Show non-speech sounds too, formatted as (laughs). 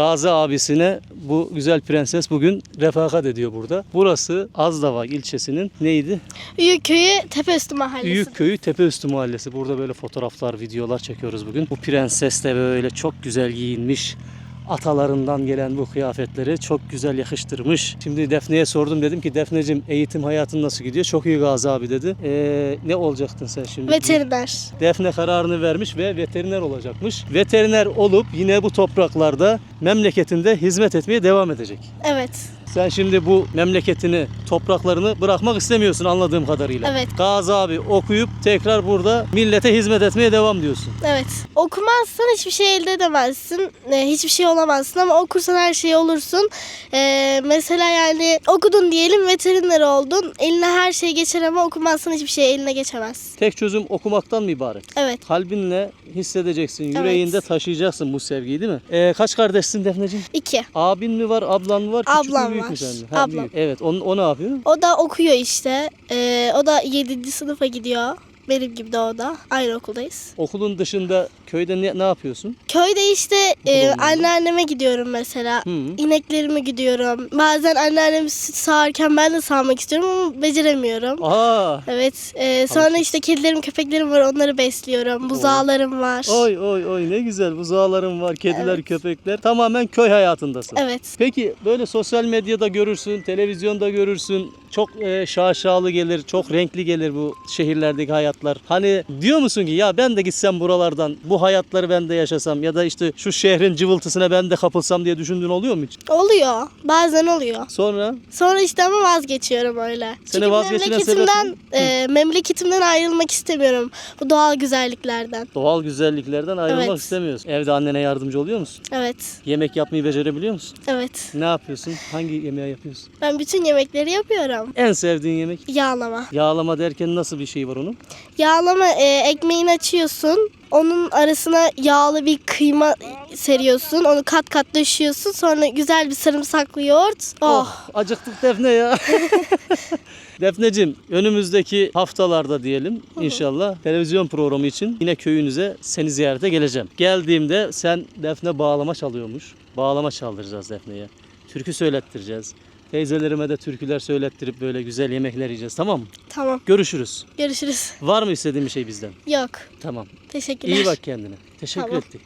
Gazi abisine bu güzel prenses bugün refakat ediyor burada. Burası Azdava ilçesinin neydi? Üyüköy'ü Tepeüstü Mahallesi. Büyükköy'ü Tepeüstü Mahallesi. Burada böyle fotoğraflar, videolar çekiyoruz bugün. Bu prenses de böyle çok güzel giyinmiş. Atalarından gelen bu kıyafetleri çok güzel yakıştırmış. Şimdi Defne'ye sordum dedim ki Defne'cim eğitim hayatın nasıl gidiyor? Çok iyi Gazi abi dedi. Ee, ne olacaktın sen şimdi? Veteriner. Defne kararını vermiş ve veteriner olacakmış. Veteriner olup yine bu topraklarda memleketinde hizmet etmeye devam edecek. Evet. Sen şimdi bu memleketini, topraklarını bırakmak istemiyorsun anladığım kadarıyla. Evet. Gazi abi okuyup tekrar burada millete hizmet etmeye devam diyorsun. Evet. Okumazsan hiçbir şey elde edemezsin. Ee, hiçbir şey olamazsın ama okursan her şey olursun. Ee, mesela yani okudun diyelim veteriner oldun. Eline her şey geçer ama okumazsan hiçbir şey eline geçemez. Tek çözüm okumaktan mı ibaret? Evet. Kalbinle hissedeceksin, yüreğinde taşıyacaksın bu sevgiyi değil mi? Ee, kaç kardeşsin Defneciğim? İki. Abin mi var, ablan mı var? Küçük mü, Ablam büyük mü var. senden? Ablam. büyük. Evet, o, o ne yapıyor? O da okuyor işte. Ee, o da 7. sınıfa gidiyor. Benim gibi de o da. Aynı okuldayız. Okulun dışında köyde ne, ne yapıyorsun? Köyde işte e, anneanneme gidiyorum mesela. Hı. İneklerime gidiyorum. Bazen anneannem süt sağarken ben de sağmak istiyorum ama beceremiyorum. Aa, Evet. e, sonra Harika. işte kedilerim, köpeklerim var. Onları besliyorum. Buzağlarım var. Oy oy oy ne güzel buzağlarım var, kediler, Evet. köpekler. Tamamen köy hayatındasın. Evet. Peki böyle sosyal medyada görürsün, televizyonda görürsün. Çok e, şaşalı gelir, çok renkli gelir bu şehirlerdeki hayatlar. Hani diyor musun ki ya ben de gitsem buralardan, bu hayatları ben de yaşasam ya da işte şu şehrin cıvıltısına ben de kapılsam diye düşündüğün oluyor mu hiç? Oluyor. Bazen oluyor. Sonra Sonra işte ama vazgeçiyorum öyle. Seni Çünkü vazgeçiren memleketimden, sebep e, memleketimden ayrılmak istemiyorum. Bu doğal güzelliklerden. doğal güzelliklerden ayrılmak Evet. istemiyorsun. Evde annene yardımcı oluyor musun? Evet. Yemek yapmayı becerebiliyor musun? Evet. Ne yapıyorsun? Hangi yemeği yapıyorsun? Ben bütün yemekleri yapıyorum. En sevdiğin yemek? Yağlama. Yağlama derken nasıl bir şey var onun? Yağlama e, ekmeğini açıyorsun. Onun arasına yağlı bir kıyma seriyorsun. Onu kat kat döşüyorsun. Sonra güzel bir sarımsaklı yoğurt. Oh. acıktık Defne ya. (laughs) Defneciğim önümüzdeki haftalarda diyelim inşallah televizyon programı için yine köyünüze seni ziyarete geleceğim. Geldiğimde sen Defne bağlama çalıyormuş. Bağlama çaldıracağız Defne'ye. Türkü söylettireceğiz. Teyzelerime de türküler söylettirip böyle güzel yemekler yiyeceğiz tamam mı? Tamam. Görüşürüz. Görüşürüz. Var mı istediğin bir şey bizden? Yok. Tamam. Teşekkürler. İyi bak kendine. Teşekkür Tamam. ettik.